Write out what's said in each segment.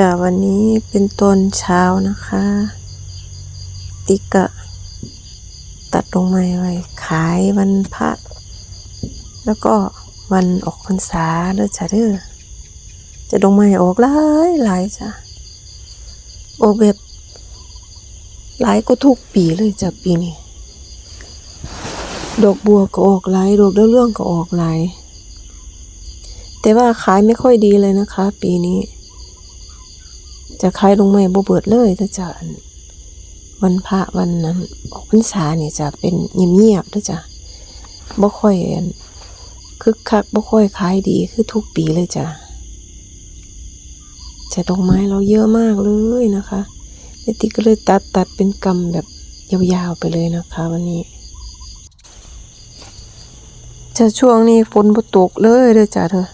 จ้าวันนี้เป็นตอนเช้านะคะ ติกะ ตัดลงไม้ไว้ขายวันพระแล้วก็วันออกพรรษาเด้อจ้าเด้อจะลงไม้ออกหลายหลายจ้ะออกแบบหลายก็ทุกปีเลยจ้ะปีนี้ดอกบัวก็ออกหลายดอกเรื่องก็ออกหลายแต่ว่าขายไม่ค่อยดีเลยนะคะ ปีนี้ จะขายลงไม่บ่เบิดเลยถ้าจะวันพระวันนั้นออกพรรษาเนี่ยจะเป็นเงียบๆถ้าจะบ่ค่อยคึกคักบ่ค่อยขายดีคือทุกปีเลยจ้ะจะดอกไม้เราเยอะมากเลยนะคะเมติก็เลยตัดตัดเป็นกำแบบยาวๆไปเลยนะคะ วันนี้จะช่วงนี้ฝนบ่ตกเลยเด้อจ้ะเธอ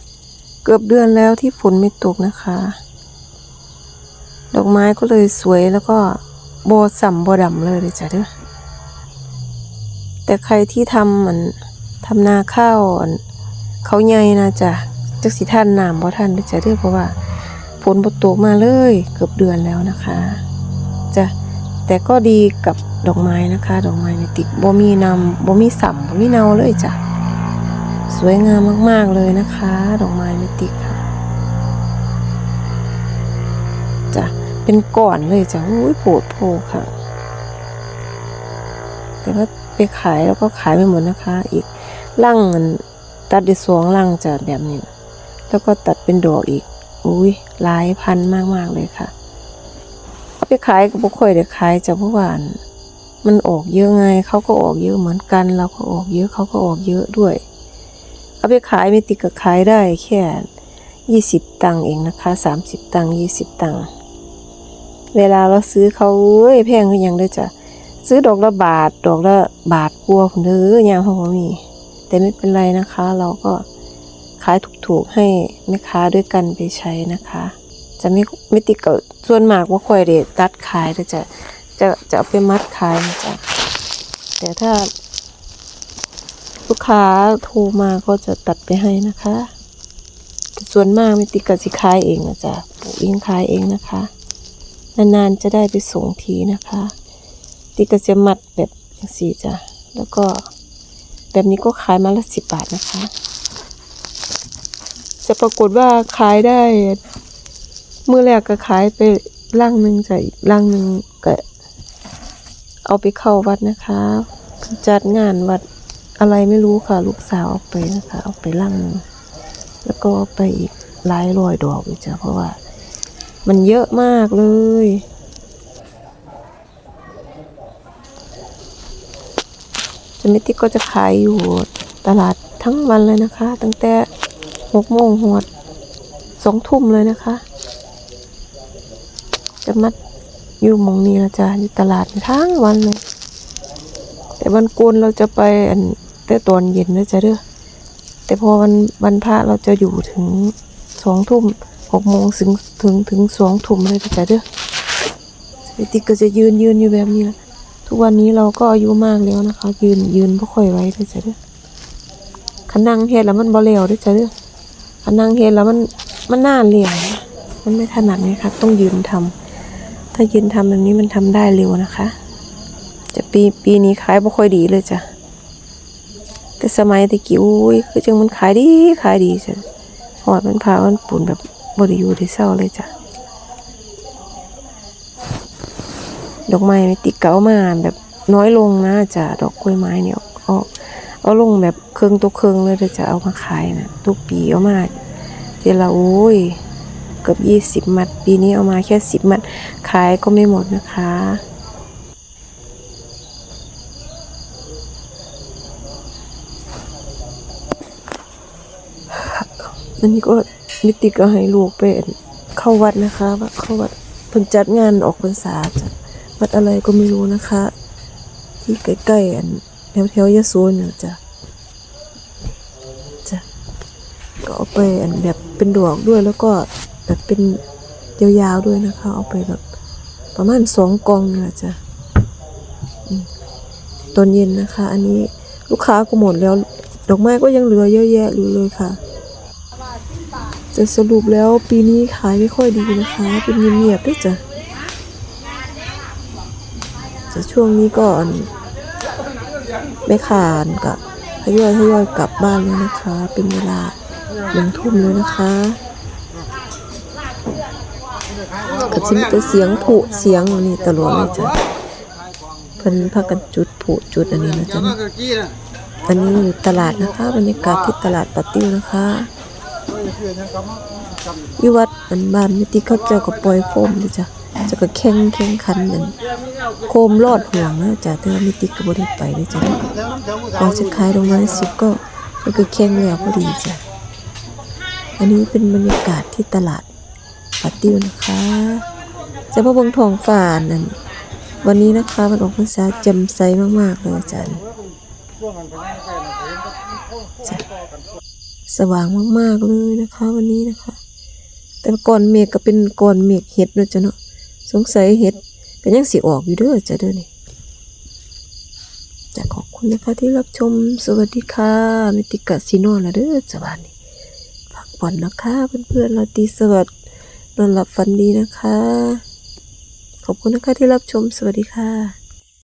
เกือบเดือนแล้วที่ฝนไม่ตกนะคะ ดอกไม้ก็เลยสวยแล้วก็โบสัมโบดำเลยเลยจ้ะเด้อแต่ใครที่ทำเหมันทำนาข้าวเขาใหญ่นะจ๊ะจักสิท่านน้ำบ่ท่านเลยจ้ะเด้อเพราะว่าฝนบตกมาเลยเกือบเดือนแล้วนะคะจ้ะแต่ก็ดีกับดอกไม้นะคะ ดอกไม้ไม่ติดบ่มีนำบ่มีสัมบ่มีเนาเลยจ้ะสวยงามมาก ๆ เลยนะคะ ดอกไม้เมติกค่ะ เป็นก่อนเลยจ้ะอุ้ยปรดโพค่ะ แต่ว่าไปขายแล้วก็ขายไม่หมดนะคะ อีกร่างมันตัดได้สองร่างจะแบบนี้ แล้วก็ตัดเป็นดอกอีก อุ้ยหลายพันมากๆเลยค่ะ เอาไปขายก็บ่ค่อยได้ขายจ้ะเพราะว่านมันออกเยอะไงเขาก็ออกเยอะเหมือนกันเราก็ออกเยอะเขาก็ออกเยอะด้วย เอาไปขายไม่ติดกับขายได้แค่ยี่สิบตังค์เองนะคะสามสิบตังค์ยี่สิบตังค์ เวลาเราซื้อเขาเอ้ยแพงก็ยังได้จ้ะซื้อดอกละบาทดอกละบาทกลัวผมเด้อยางเขาบ่มี แต่ไม่เป็นไรนะคะ เราก็ขายถูกๆให้แม่ค้าด้วยกันไปใช้นะคะ จะไม่ไม่ติดกับส่วนมากว่าค่อยเด็ดตัดขายแต่จะจะจะเอาไปมัดขายนะจ๊ะแต่ถ้า ลูกค้าโทรมาก็จะตัดไปให้นะคะ ส่วนมากไม่ติดกับสิขายเองนะจ๊ะปลูกเองขายเองนะคะ นานๆจะได้ไปส่งทีนะคะติดก็จะมัดแบบอย่างสี่จ้ะแล้วก็แบบนี้ก็ขายมาละสิบบาทนะคะ จะปรากฏว่าขายได้เมื่อแรกก็ขายไปล่างหนึ่งจ้ะอีกล่างหนึ่งก็เอาไปเข้าวัดนะคะ จัดงานวัดอะไรไม่รู้ค่ะ ลูกสาวเอาไปนะคะ เอาไปลั่งหนึ่งแล้วก็ไปอีกหลายรอยดอกอีกจ้ะเพราะว่า มันเยอะมากเลยจม่ติกก็จะขายอยู่ตลาดทั้งวันเลยนะคะ ตั้งแต่หกโมงหวดสองทุ่มเลยนะคะ จะมัดอยู่มองนี้ละจ้ะอยู่ตลาดทั้งวันเลย แต่วันโกนเราจะไปอันแต่ตอนเย็นนะจ๊ะเด้อแต่พอวันวันพระเราจะอยู่ถึงสองทุ่ม หกโมงถึงถึงถึงสองทุ่มเลยนะจ๊ะเด้อสิติก็จะยืนยืนอยู่แบบนี้ละทุกวันนี้เราก็อายุมากแล้วนะคะ ยืนยืนไม่ค่อยไวเลยจ้ะเด้อขันนั่งเฮ็ดแล้วมันบ่เร็วด้วยจ้ะเด้อขันนั่งเฮ็ดแล้วมันมันน่าเร็วมันไม่ถนัดไงคะต้องยืนทำถ้ายืนทำแบบนี้มันทำได้เร็วนะคะ จะปีปีนี้ขายบ่ค่อยดีเลยจ้ะแต่สมัยตะกี้อุ้ยคือจังมันขายดีขายดีจ้ะหอดมันพามันปุ่นแบบ บ่ได้อยู่ได้เศร้าเลยจ้ะ ดอกไม้ไม่ติดเก่ามาแบบน้อยลงนะจ้ะดอกกล้วยไม้เนี่ยเอาเอาลงแบบเครื่องตัวเครื่องเลยจะเอามาขายนะทุกปีเอามาเดี๋ยวละโอ้ยเกือบยี่สิบมัดปีนี้เอามาแค่สิบมัดขายก็ไม่หมดนะคะ อันนี้ก็ มิติก็ให้ลูกไปเข้าวัดนะคะว่าเข้าวัดเพิ่นจัดงานออกพรรษาจ้ะวัดอะไรก็ไม่รู้นะคะ ที่ใกล้ๆอันแถวแถวๆยะโสเนี่ยจ้ะจ้ะก็เอาไปอันแบบเป็นดอกด้วยแล้วก็แบบเป็นยาวๆด้วยนะคะ เอาไปแบบประมาณสองกองเนี่ยจ้ะตอนเย็นนะคะ อันนี้ลูกค้าก็หมดแล้ว ดอกไม้ก็ยังเหลือเยอะแยะอยู่เลยค่ะ จะสรุปแล้วปีนี้ขายไม่ค่อยดีนะคะ เป็นเงียบๆด้วยจ้ะจะช่วงนี้ก็อันไม่ขานกับทยอยทยอยกลับบ้านแล้วนะคะ เป็นเวลาหนึ่งทุ่มแล้วนะคะก็จะมีแต่เสียงผุเสียงอันนี้ตลอดเลยจ้ะเพิ่นพากันจุดผุจุดอันนี้นะจ๊ะอันนี้อยู่ตลาดนะคะ บรรยากาศที่ตลาดปะติ้วนะคะ อยู่วัดอันบ้านมิติเขาเจ้าก็ปล่อยโฟมด้วยจ้ะจะก็แข่งแข่งขันกันโคมลอดห่วงนะจ้ะแต่ว่ามิติก็บ่ได้ไปเลยจ้ะก่อนจะขายลงมาสิก็มันก็แข่งแล้วพอดีจ้ะอันนี้เป็นบรรยากาศที่ตลาดปะติ้วนะคะจะพระบงทองฟ้านั่นวันนี้นะคะมันออกพรรษาจ่มใสมากๆเลยจ้ะ สว่างมากๆเลยนะคะ วันนี้นะคะ แต่ก่อนเมฆก็เป็นก่อนเมฆเห็ดเนาะจ้ะเนาะสงสัยเห็ดก็ยังสิออกอยู่เด้อจ้ะเด้อนี่จะขอบคุณนะคะที่รับชมสวัสดีค่ะมิติกะซีโนละเด้อจ้ะบ้านนี้พักผ่อนนะคะเพื่อนๆราตีสวัสดนอนหลับฝันดีนะคะ ขอบคุณนะคะที่รับชมสวัสดีค่ะ